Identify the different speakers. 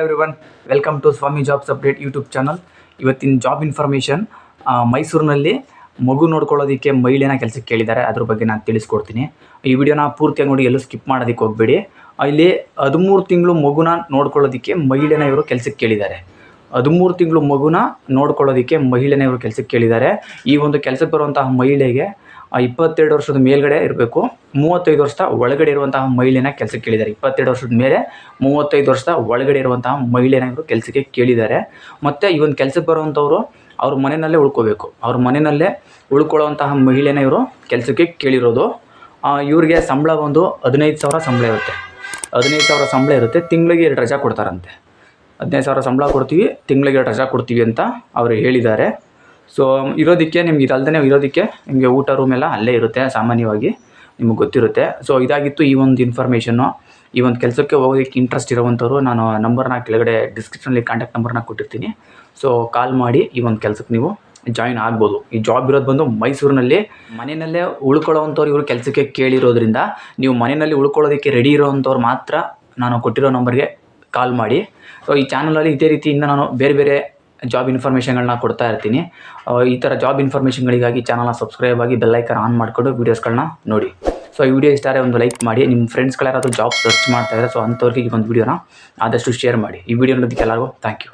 Speaker 1: Everyone welcome to Swamy jobs update YouTube channel ಇವತ್ತಿನ job information ಮೈಸೂರಿನಲ್ಲಿ ಮಗು ನೋಡ್ಕೊಳ್ಳೋದಕ್ಕೆ ಮಹಿಳೆನ ಕೆಲಸಕ್ಕೆ ಕೇಳಿದ್ದಾರೆ. ಅದ್ರ ಬಗ್ಗೆ ನಾನು ತಿಳಿಸ್ಕೊಡ್ತೀನಿ. ಈ ವಿಡಿಯೋನ ಪೂರ್ತಿಯಾಗಿ ನೋಡಿ, ಎಲ್ಲೂ ಸ್ಕಿಪ್ ಮಾಡೋದಕ್ಕೆ ಹೋಗಬೇಡಿ. ಇಲ್ಲಿ ಹದಿಮೂರು ತಿಂಗಳು ಮಗುನ ನೋಡ್ಕೊಳ್ಳೋದಕ್ಕೆ ಮಹಿಳೆನ ಇವರು ಕೆಲಸಕ್ಕೆ ಕೇಳಿದ್ದಾರೆ. ಹದಿಮೂರು ತಿಂಗಳು ಮಗುನ ನೋಡ್ಕೊಳ್ಳೋದಕ್ಕೆ ಮಹಿಳೆನ ಇವರು ಕೆಲಸಕ್ಕೆ ಕೇಳಿದ್ದಾರೆ. ಈ ಒಂದು ಕೆಲಸಕ್ಕೆ ಬರುವಂತಹ ಮಹಿಳೆಗೆ ಇಪ್ಪತ್ತೆರಡು ವರ್ಷದ ಮೇಲ್ಗಡೆ ಇರಬೇಕು. ಮೂವತ್ತೈದು ವರ್ಷದ ಒಳಗಡೆ ಇರುವಂತಹ ಮಹಿಳೆನ ಕೆಲಸಕ್ಕೆ ಕೇಳಿದ್ದಾರೆ. ಇಪ್ಪತ್ತೆರಡು ವರ್ಷದ ಮೇಲೆ ಮೂವತ್ತೈದು ವರ್ಷದ ಒಳಗಡೆ ಇರುವಂತಹ ಮಹಿಳೆನ ಇವರು ಕೆಲಸಕ್ಕೆ ಕೇಳಿದ್ದಾರೆ. ಮತ್ತು ಈ ಒಂದು ಕೆಲಸಕ್ಕೆ ಬರುವಂಥವ್ರು ಅವ್ರ ಮನೆಯಲ್ಲೇ ಉಳ್ಕೋಬೇಕು. ಅವ್ರ ಮನೆಯಲ್ಲೇ ಉಳ್ಕೊಳ್ಳುವಂತಹ ಮಹಿಳೆನ ಇವರು ಕೆಲಸಕ್ಕೆ ಕೇಳಿರೋದು. ಇವರಿಗೆ ಸಂಬಳ ಒಂದು ಹದಿನೈದು ಸಾವಿರ ಸಂಬಳ ಇರುತ್ತೆ. ಹದಿನೈದು ಸಾವಿರ ಸಂಬಳ ಇರುತ್ತೆ. ತಿಂಗಳಿಗೆ ಎರಡು ರಜಾ ಕೊಡ್ತಾರಂತೆ. ಹದಿನೈದು ಸಾವಿರ ಸಂಬಳ ಕೊಡ್ತೀವಿ, ತಿಂಗಳಿಗೆ ಎರಡು ರಜಾ ಕೊಡ್ತೀವಿ ಅಂತ ಅವರು ಹೇಳಿದ್ದಾರೆ. ಸೊ ಇರೋದಕ್ಕೆ ನಿಮ್ಗೆ ಇದಲ್ದೇ ಇರೋದಕ್ಕೆ ನಿಮಗೆ ಊಟ ರೂಮ್ ಎಲ್ಲ ಅಲ್ಲೇ ಇರುತ್ತೆ, ಸಾಮಾನ್ಯವಾಗಿ ನಿಮಗೆ ಗೊತ್ತಿರುತ್ತೆ. ಸೊ ಇದಾಗಿತ್ತು ಈ ಒಂದು ಇನ್ಫಾರ್ಮೇಷನ್ನು ಈ ಒಂದು ಕೆಲಸಕ್ಕೆ ಹೋಗೋದಕ್ಕೆ ಇಂಟ್ರೆಸ್ಟ್ ಇರೋವಂಥವ್ರು ನಾನು ನಂಬರ್ನ ಕೆಳಗಡೆ ಡಿಸ್ಕ್ರಿಪ್ಷನಲ್ಲಿ ಕಾಂಟ್ಯಾಕ್ಟ್ ನಂಬರ್ನ ಕೊಟ್ಟಿರ್ತೀನಿ. ಸೊ ಕಾಲ್ ಮಾಡಿ ಈ ಒಂದು ಕೆಲಸಕ್ಕೆ ನೀವು ಜಾಯಿನ್ ಆಗ್ಬೋದು. ಈ ಜಾಬ್ ಇರೋದು ಬಂದು ಮೈಸೂರಿನಲ್ಲಿ ಮನೆಯಲ್ಲೇ ಉಳ್ಕೊಳ್ಳೋವಂಥವ್ರು ಇವರು ಕೆಲಸಕ್ಕೆ ಕೇಳಿರೋದ್ರಿಂದ ನೀವು ಮನೆಯಲ್ಲಿ ಉಳ್ಕೊಳ್ಳೋದಕ್ಕೆ ರೆಡಿ ಇರೋವಂಥವ್ರು ಮಾತ್ರ ನಾನು ಕೊಟ್ಟಿರೋ ನಂಬರ್ಗೆ ಕಾಲ್ ಮಾಡಿ. ಸೊ ಈ ಚಾನಲಲ್ಲಿ ಇದೇ ರೀತಿಯಿಂದ ನಾನು ಬೇರೆ ಬೇರೆ ಜಾಬ್ ಇನ್ಫಾರ್ಮೇಷನ್ಗಳನ್ನ ಕೊಡ್ತಾ ಇರ್ತೀನಿ. ಈ ಥರ ಜಾಬ್ ಇನ್ಫಾರ್ಮೇಷನ್ಗಳಿಗಾಗಿ ಚಾನಲ್ನ ಸಬ್ಸ್ಕ್ರೈಬ್ ಆಗಿ ಬೆಲ್ಲೈಕನ್ ಆನ್ ಮಾಡಿಕೊಂಡು ವೀಡಿಯೋಸ್ಗಳನ್ನ ನೋಡಿ. ಸೊ ಈ ವಿಡಿಯೋ ಇಷ್ಟ ಆದರೆ ಒಂದು ಲೈಕ್ ಮಾಡಿ. ನಿಮ್ಮ ಫ್ರೆಂಡ್ಸ್ಗಳು ಜಾಬ್ ಸರ್ಚ್ ಮಾಡ್ತಾ ಇದ್ದಾರೆ ಸೊ ಅಂಥವ್ರಿಗೆ ಈ ಒಂದು ವಿಡಿಯೋನ ಆದಷ್ಟು ಶೇರ್ ಮಾಡಿ. ಈ ವಿಡಿಯೋ ನೋಡೋದಕ್ಕೆ ಎಲ್ಲರಿಗೂ ಥ್ಯಾಂಕ್ ಯು